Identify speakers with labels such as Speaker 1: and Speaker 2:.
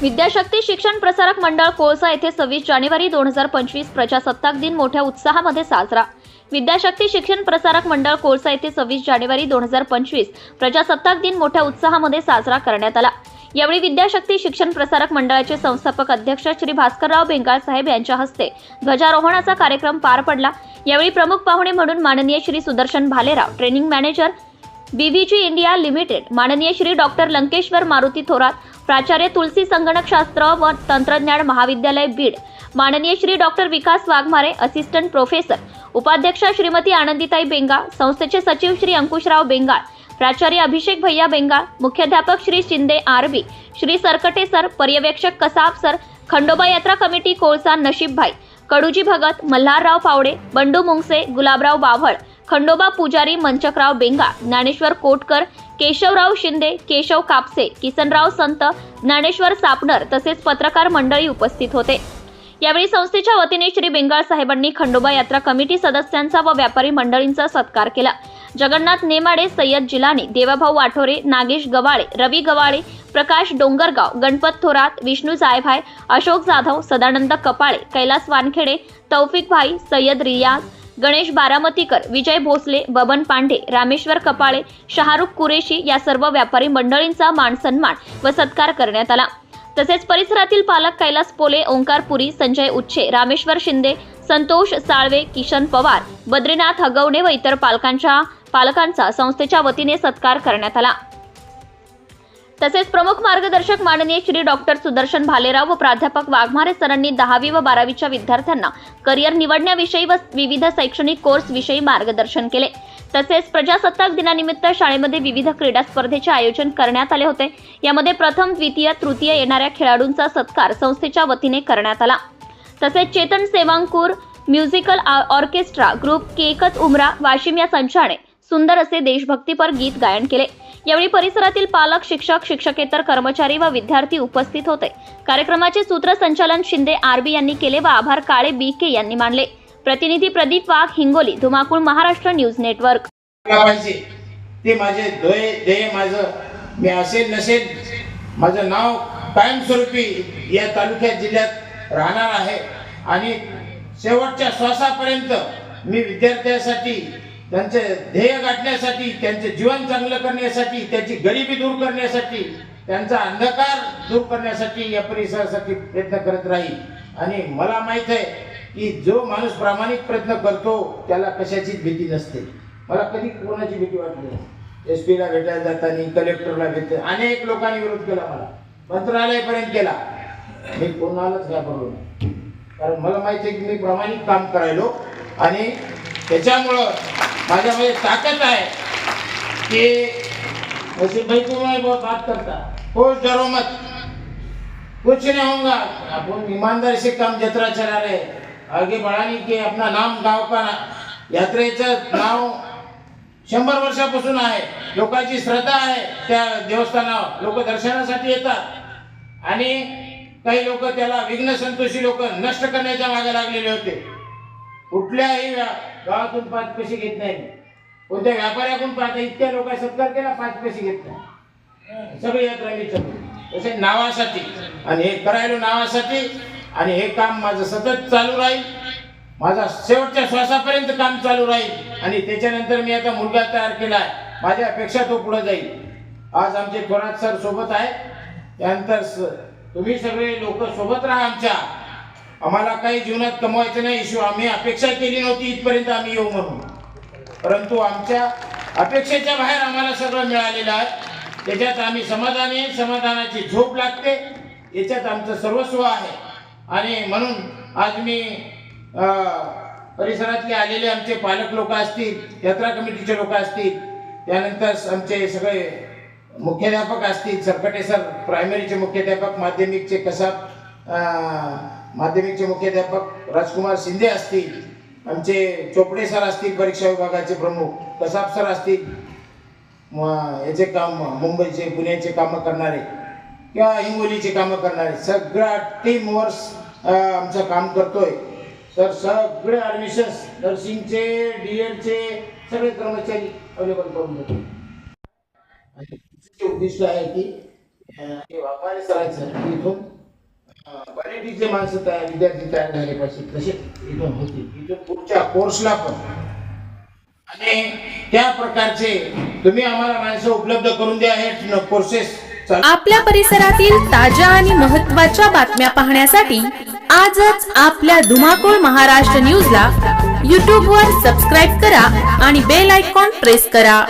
Speaker 1: विद्याशक्ती शिक्षण प्रसारक मंडळ कोळसा येथे सव्वीस जानेवारी दोन हजार पंचवीस प्रजासत्ताक दिन मोठ्या उत्साहामध्ये साजरा. विद्याशक्ती शिक्षण प्रसारक मंडळ कोळसा येथे सव्वीस जानेवारी दोन हजार पंचवीस प्रजासत्ताक दिन मोठ्या उत्साहामध्ये साजरा करण्यात आला. यावेळी विद्याशक्ती शिक्षण प्रसारक मंडळाचे संस्थापक अध्यक्ष श्री भास्करराव बेंगाळ साहेब यांच्या हस्ते ध्वजारोहणाचा कार्यक्रम पार पडला. यावेळी प्रमुख पाहुणे म्हणून माननीय Shri Sudarshan Bhalerao training manager BVG India limited माननीय श्री डॉक्टर लंकेश्वर मारुती थोरात प्राचार्य तुलसी संगणकशास्त्र व तंत्रज्ञान महाविद्यालय बीड. माननीय Shri doctor Vikas Waghmare assistant professor उपाध्यक्षा श्रीमती आनंदीताई बेंगाळ संस्थेचे सचिव श्री अंकुशराव बेंगाळ प्राचार्य अभिषेक भैया बेंगाळ मुख्याध्यापक श्री शिंदे आरबी श्री सरकटे सर पर्यवेक्षक कसाब सर खंडोबा यात्रा कमिटी कोळसा नशीबभाई कडूजी भगत मल्हारराव पावडे बंडू मुंगसे गुलाबराव बाभळ खंडोबा पुजारी मंचकराव बेंगा ज्ञानेश्वर कोटकर केशवराव शिंदे केशव कापसे किसनराव संत ज्ञानेश्वर सापणर तसेच पत्रकार मंडळी उपस्थित होते. यावेळी संस्थेच्या वतीने श्री बेंगाळ साहेबांनी खंडोबा यात्रा कमिटी सदस्यांचा व व्यापारी मंडळींचा सत्कार केला. जगन्नाथ नेमाडे सय्यद जिलानी देवाभाऊ वाठोरे नागेश गवाळे रवी गवाळे प्रकाश डोंगरगाव गणपत थोरात विष्णू जायभाय अशोक जाधव सदानंद कपाळे कैलास वानखेडे तौफिक भाई सय्यद रियाज गणेश बारामतीकर विजय भोसले बबन पांडे रामेश्वर कपाळे शहारुख कुरेशी या सर्व व्यापारी मंडळींचा मानसन्मान व सत्कार करण्यात आला. तसेच परिसरातील पालक कैलास पोले ओंकार पुरी संजय उच्छे रामेश्वर शिंदे संतोष साळवे किशन पवार बद्रीनाथ हगवणे व इतर पालकांच्या पालकांचा संस्थेच्या वतीने सत्कार करण्यात आला. तसेच प्रमुख मार्गदर्शक माननीय श्री डॉक्टर सुदर्शन भालेराव व प्राध्यापक वाघमारे सरांनी दहावी व बारावीच्या विद्यार्थ्यांना करिअर निवडण्याविषयी व विविध शैक्षणिक कोर्स विषयी मार्गदर्शन केले. तसेच प्रजासत्ताक दिनानिमित्त शाळेमध्ये विविध क्रीडा स्पर्धेचे आयोजन करण्यात आले होते. यामध्ये प्रथम द्वितीय तृतीय येणाऱ्या खेळाडूंचा सत्कार संस्थेच्या वतीने करण्यात आला. तसेच Chetan Sevankur musical orchestra group Kekat Umra Washim या संचाने सुंदर असे देशभक्तीपर गीत गायन केले. यावेळी परिसरातील पालक शिक्षक शिक्षकेतर कर्मचारी व विद्यार्थी उपस्थित होते. कार्यक्रमाचे सूत्रसंचालन शिंदे आरबी यांनी केले व आभार काळे बी के यांनी मानले. प्रतिनिधी प्रदीप वाघ हिंगोली धुमाकूळ महाराष्ट्र न्यूज नेटवर्क.
Speaker 2: ते माझे ध्येय ध्येय माझं. मी असेल नसेल माझं नाव कायमस्वरूपी या तालुक्यात जिल्ह्यात राहणार आहे. आणि शेवटच्या श्वासापर्यंत मी विद्यार्थ्यासाठी त्यांचे ध्येय गाठण्यासाठी त्यांचे जीवन चांगलं करण्यासाठी त्याची गरिबी दूर करण्यासाठी त्यांचा अंधकार दूर करण्यासाठी या परिसरासाठी प्रयत्न करत राहील. आणि मला माहीत आहे की जो माणूस प्रामाणिक प्रयत्न करतो त्याला कशाचीच भीती नसते. मला कधी कोणाची भीती वाटली नाही. एस पीला भेटायला जाताना कलेक्टरला भेट अनेक लोकांनी विरोध केला मला. मंत्रालयापर्यंत केला मी कोणालाच घाबरलो नाही. कारण मला माहिती आहे की मी प्रामाणिक काम करायलो आणि त्याच्यामुळं माझ्यामध्ये ताकद आहे की वैसे भाई तुम्हें बहुत बात करता. कुछ डरो मत. कुछ नहीं होगा अपन ईमानदारी से काम जत्रा चला रहे आगे बढ़ाने के अपना नाम गाव का ना- यात्रेचं नाव शंभर वर्षापासून आहे. लोकांची श्रद्धा आहे त्या देवस्थानावर. लोक दर्शनासाठी येतात. आणि काही लोक त्याला विघ्न संतोषी लोक नष्ट करण्याच्या मागे लागलेले होते. कुठल्याही गावातून पाच पैसे घेत नाही कोणत्या व्यापाऱ्याकडून पाहता इतक्या लोक सत्कार केला पाच पैसे घेत नाही सगळे यात्रा मी चालू तसे नावासाठी आणि हे करायलो नावासाठी आणि हे काम माझं सतत चालू राहील. माझा शेवटच्या श्वासापर्यंत काम चालू राहील. आणि त्याच्यानंतर मी आता मुलगा तयार केला आहे माझ्यापेक्षा तो पुढे जाईल. आज आमचे थोरात सर सोबत आहे. त्यानंतर स- तुम्ही सगळे लोक सोबत राहा आमच्या. आम्हाला काही जीवनात कमवायचं नाही इशू आम्ही अपेक्षा केली नव्हती इथपर्यंत आम्ही येऊ म्हणून. परंतु आमच्या अपेक्षेच्या बाहेर आम्हाला सगळं मिळालेलं आहे. त्याच्यात आम्ही समाधानी आहे समाधानाची झोप लागते. याच्यात आमचं सर्वस्व आहे. आणि म्हणून आज मी परिसरातले आलेले आमचे पालक लोक असतील यात्रा कमिटीचे लोक असतील त्यानंतर आमचे सगळे मुख्याध्यापक असतील सरकटे सर प्रायमरीचे मुख्याध्यापक माध्यमिकचे कसाब माध्यमिकचे मुख्याध्यापक राजकुमार शिंदे असतील आमचे चोपडे सर असतील परीक्षा विभागाचे प्रमुख कसाब सर असतील याचे काम मुंबईचे पुण्याचे कामं करणारे किंवा हिंगोलीचे कामं करणारे सगळ्या टीम वर्स आमचं काम करतोय. तर सगळे ॲडमिशन्स नर्सिंगचे डी एडचे सगळे कर्मचारी अवेलेबल करून देतो उद्दिष्ट आहे की व्यापारी वाघमारे इथून इथून क्वालिटीचे माणसं तयार विद्यार्थी तयार झाले पाहिजे तसे इथून होतील? इथून पुढच्या कोर्सला पण. आणि त्या प्रकारचे तुम्ही आम्हाला माणसं उपलब्ध करून द्या हे कोर्सेस
Speaker 3: आपल्या परिसरातील ताज्या आणि महत्त्वाच्या बातम्या पाहण्यासाठी आजच आपल्या धुमाकूळ महाराष्ट्र न्यूजला यूट्यूबवर सबस्क्राईब करा आणि बेल आयकॉन प्रेस करा.